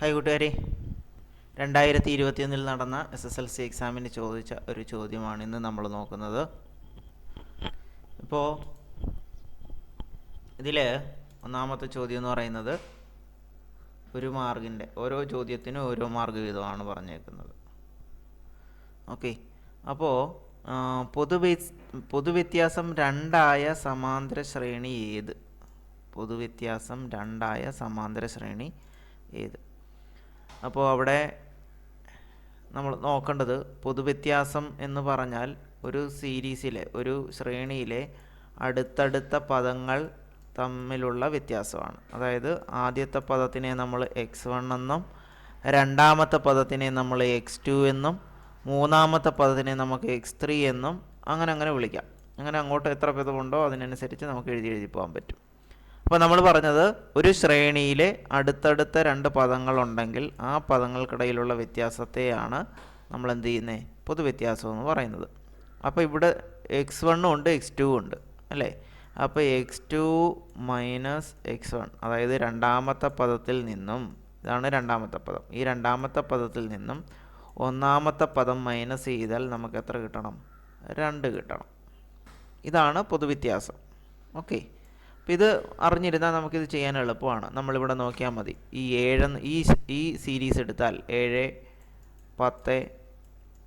Hi കൂട്ടുകാരെ. രണ്ടായിരത്തി ഇരുപത്തിയൊന്നിൽ നടന്ന എസ് എസ് എൽ സി എക്സാമിന് ചോദിച്ച ഒരു ചോദ്യമാണ് ഇന്ന് നമ്മൾ നോക്കുന്നത്. ഇപ്പോൾ ഇതിൽ ഒന്നാമത്തെ ചോദ്യം എന്ന് പറയുന്നത് ഒരു മാർഗിന്റെ ഓരോ ചോദ്യത്തിനും ഓരോ മാർഗ വീതമാണ് പറഞ്ഞേക്കുന്നത്. ഓക്കെ. അപ്പോൾ പൊതുവെ പൊതുവ്യത്യാസം രണ്ടായ സമാന്തര ശ്രേണി ഏത്? പൊതുവ്യത്യാസം രണ്ടായ സമാന്തര ശ്രേണി ഏത്? അപ്പോൾ അവിടെ നമ്മൾ നോക്കേണ്ടത് പൊതുവ്യത്യാസം എന്ന് പറഞ്ഞാൽ ഒരു സീരീസിലെ ഒരു ശ്രേണിയിലെ അടുത്തടുത്ത പദങ്ങൾ തമ്മിലുള്ള വ്യത്യാസമാണ്. അതായത് ആദ്യത്തെ പദത്തിനെ നമ്മൾ എക്സ് വൺ എന്നും രണ്ടാമത്തെ പദത്തിനെ നമ്മൾ എക്സ് ടു എന്നും മൂന്നാമത്തെ പദത്തിനെ നമുക്ക് എക്സ് ത്രീ എന്നും അങ്ങനെ അങ്ങനെ വിളിക്കാം. അങ്ങനെ അങ്ങോട്ട് എത്ര പദമുണ്ടോ അതിനനുസരിച്ച് നമുക്ക് എഴുതി എഴുതി പോകാൻ പറ്റും. അപ്പോൾ നമ്മൾ പറഞ്ഞത് ഒരു ശ്രേണിയിലെ അടുത്തടുത്ത രണ്ട് പദങ്ങളുണ്ടെങ്കിൽ ആ പദങ്ങൾക്കിടയിലുള്ള വ്യത്യാസത്തെയാണ് നമ്മൾ എന്ത് ചെയ്യുന്നത് പൊതുവ്യത്യാസം എന്ന് പറയുന്നത്. അപ്പോൾ ഇവിടെ എക്സ് വണ്ണും ഉണ്ട് എക്സ് ടു ഉണ്ട് അല്ലേ? അപ്പോൾ x two minus x one അതായത് രണ്ടാമത്തെ പദത്തിൽ നിന്നും ഇതാണ് രണ്ടാമത്തെ പദം. ഈ രണ്ടാമത്തെ പദത്തിൽ നിന്നും ഒന്നാമത്തെ പദം മൈനസ് ചെയ്താൽ നമുക്ക് എത്ര കിട്ടണം? രണ്ട് കിട്ടണം. ഇതാണ് പൊതുവ്യത്യാസം. ഓക്കെ. അപ്പോൾ ഇത് അറിഞ്ഞിരുന്നാൽ നമുക്കിത് ചെയ്യാൻ എളുപ്പമാണ്. നമ്മളിവിടെ നോക്കിയാൽ മതി. ഈ ഏഴ് ഈ ഈ സീരീസ് എടുത്താൽ ഏഴ് പത്ത്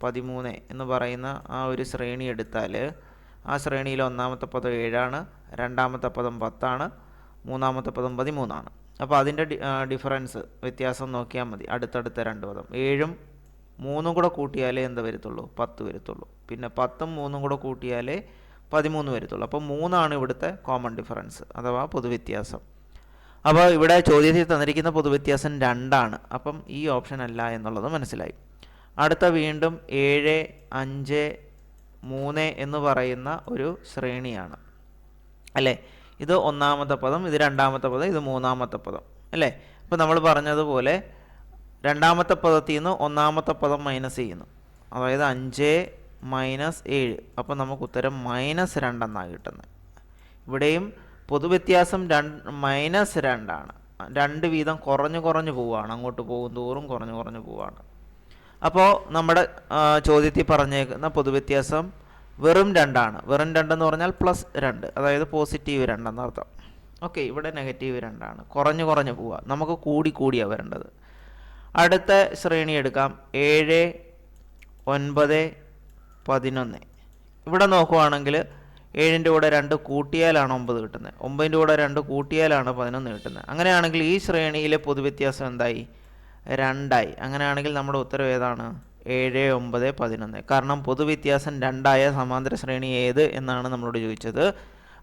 പതിമൂന്ന് എന്ന് പറയുന്ന ആ ഒരു ശ്രേണി എടുത്താൽ ആ ശ്രേണിയിൽ ഒന്നാമത്തെ പദം ഏഴാണ് രണ്ടാമത്തെ പദം പത്താണ് മൂന്നാമത്തെ പദം പതിമൂന്നാണ്. അപ്പോൾ അതിന്റെ ഡിഫറൻസ് വ്യത്യാസം നോക്കിയാൽ മതി. അടുത്തടുത്ത രണ്ട് പദം. ഏഴും മൂന്നും കൂടെ കൂട്ടിയാലേ എന്ത് വരത്തുള്ളൂ? പത്ത് വരത്തുള്ളൂ. പിന്നെ പത്തും മൂന്നും കൂടെ കൂട്ടിയാലേ പതിമൂന്ന് വരത്തുള്ളൂ. അപ്പോൾ മൂന്നാണ് ഇവിടുത്തെ കോമൺ ഡിഫറൻസ് അഥവാ പൊതുവ്യത്യാസം. അപ്പോൾ ഇവിടെ ചോദ്യത്തിൽ തന്നിരിക്കുന്ന പൊതുവ്യത്യാസം രണ്ടാണ്. അപ്പം ഈ ഓപ്ഷൻ അല്ല എന്നുള്ളത് മനസ്സിലായി. അടുത്ത വീണ്ടും ഏഴ് അഞ്ച് മൂന്ന് എന്ന് പറയുന്ന ഒരു ശ്രേണിയാണ്. അല്ലേ? ഇത് ഒന്നാമത്തെ പദം ഇത് രണ്ടാമത്തെ പദം ഇത് മൂന്നാമത്തെ പദം. അല്ലേ? ഇപ്പോൾ നമ്മൾ പറഞ്ഞതുപോലെ രണ്ടാമത്തെ പദത്തിൽ നിന്ന് ഒന്നാമത്തെ പദം മൈനസ് ചെയ്യുന്നു. അതായത് അഞ്ച് മൈനസ് ഏഴ്. അപ്പോൾ നമുക്ക് ഉത്തരം മൈനസ് രണ്ടെന്നാണ് കിട്ടുന്നത്. ഇവിടെയും പൊതുവ്യത്യാസം രണ്ട് മൈനസ് രണ്ടാണ്. രണ്ട് വീതം കുറഞ്ഞു കുറഞ്ഞു പോവുകയാണ്. അങ്ങോട്ട് പോകും തോറും കുറഞ്ഞു കുറഞ്ഞു പോവുകയാണ്. അപ്പോൾ നമ്മുടെ ചോദ്യത്തിൽ പറഞ്ഞേക്കുന്ന പൊതുവ്യത്യാസം വെറും രണ്ടാണ്. വെറും രണ്ടെന്ന് പറഞ്ഞാൽ പ്ലസ് രണ്ട്. അതായത് പോസിറ്റീവ് രണ്ടെന്നർത്ഥം ഓക്കെ ഇവിടെ നെഗറ്റീവ് രണ്ടാണ്. കുറഞ്ഞു കുറഞ്ഞു പോവുക. നമുക്ക് കൂടി കൂടിയാണ് വരേണ്ടത്. അടുത്ത ശ്രേണി എടുക്കാം. ഏഴ് ഒൻപത് പതിനൊന്ന്. ഇവിടെ നോക്കുവാണെങ്കിൽ ഏഴിന്റെ കൂടെ രണ്ട് കൂട്ടിയാലാണ് ഒമ്പത് കിട്ടുന്നത്. ഒമ്പതിന്റെ കൂടെ രണ്ട് കൂട്ടിയാലാണ് പതിനൊന്ന് കിട്ടുന്നത്. അങ്ങനെയാണെങ്കിൽ ഈ ശ്രേണിയിലെ പൊതുവ്യത്യാസം എന്തായി? രണ്ടായി. അങ്ങനെയാണെങ്കിൽ നമ്മുടെ ഉത്തരം ഏതാണ്? ഏഴ് ഒമ്പത് പതിനൊന്ന്. കാരണം പൊതുവ്യത്യാസം രണ്ടായ സമാന്തര ശ്രേണി ഏത് എന്നാണ് നമ്മളോട് ചോദിച്ചത്.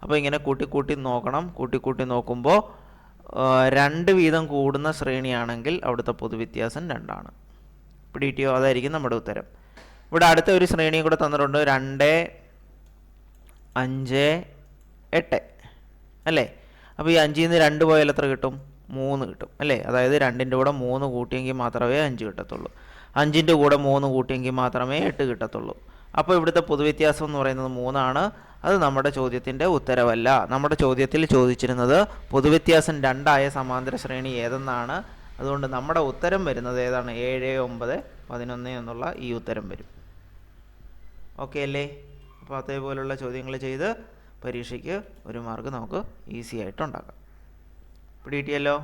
അപ്പോൾ ഇങ്ങനെ കൂട്ടി കൂട്ടി നോക്കണം. കൂട്ടി കൂട്ടി നോക്കുമ്പോൾ രണ്ട് വീതം കൂടുന്ന ശ്രേണിയാണെങ്കിൽ അവിടുത്തെ പൊതുവ്യത്യാസം രണ്ടാണ്. പിടികിട്ടിയോ? അതായിരിക്കും നമ്മുടെ ഉത്തരം. ഇവിടെ അടുത്ത ഒരു ശ്രേണിയും കൂടെ തന്നിട്ടുണ്ട്. രണ്ട് അഞ്ച് എട്ട്. അല്ലേ? അപ്പോൾ ഈ അഞ്ചിൽ നിന്ന് രണ്ട് പോയാൽ എത്ര കിട്ടും? മൂന്ന് കിട്ടും. അല്ലേ? അതായത് രണ്ടിന്റെ കൂടെ മൂന്ന് കൂട്ടിയെങ്കിൽ മാത്രമേ അഞ്ച് കിട്ടത്തുള്ളൂ. അഞ്ചിന്റെ കൂടെ മൂന്ന് കൂട്ടിയെങ്കിൽ മാത്രമേ എട്ട് കിട്ടത്തുള്ളൂ. അപ്പോൾ ഇവിടുത്തെ പൊതുവ്യത്യാസം എന്ന് പറയുന്നത് മൂന്നാണ്. അത് നമ്മുടെ ചോദ്യത്തിന്റെ ഉത്തരവല്ല. നമ്മുടെ ചോദ്യത്തിൽ ചോദിച്ചിരുന്നത് പൊതുവ്യത്യാസം രണ്ടായ സമാന്തര ശ്രേണി ഏതെന്നാണ്. അതുകൊണ്ട് നമ്മുടെ ഉത്തരം വരുന്നത് ഏതാണ്? ഏഴ് ഒമ്പത് പതിനൊന്ന് എന്നുള്ള ഈ ഉത്തരം വരും. ഓക്കെ അല്ലേ അപ്പോൾ അതേപോലുള്ള ചോദ്യങ്ങൾ ചെയ്ത് പരീക്ഷയ്ക്ക് ഒരു മാർക്ക് നമുക്ക് ഈസി ആയിട്ട് ഉണ്ടാക്കാം. പിടികിട്ടിയല്ലോ?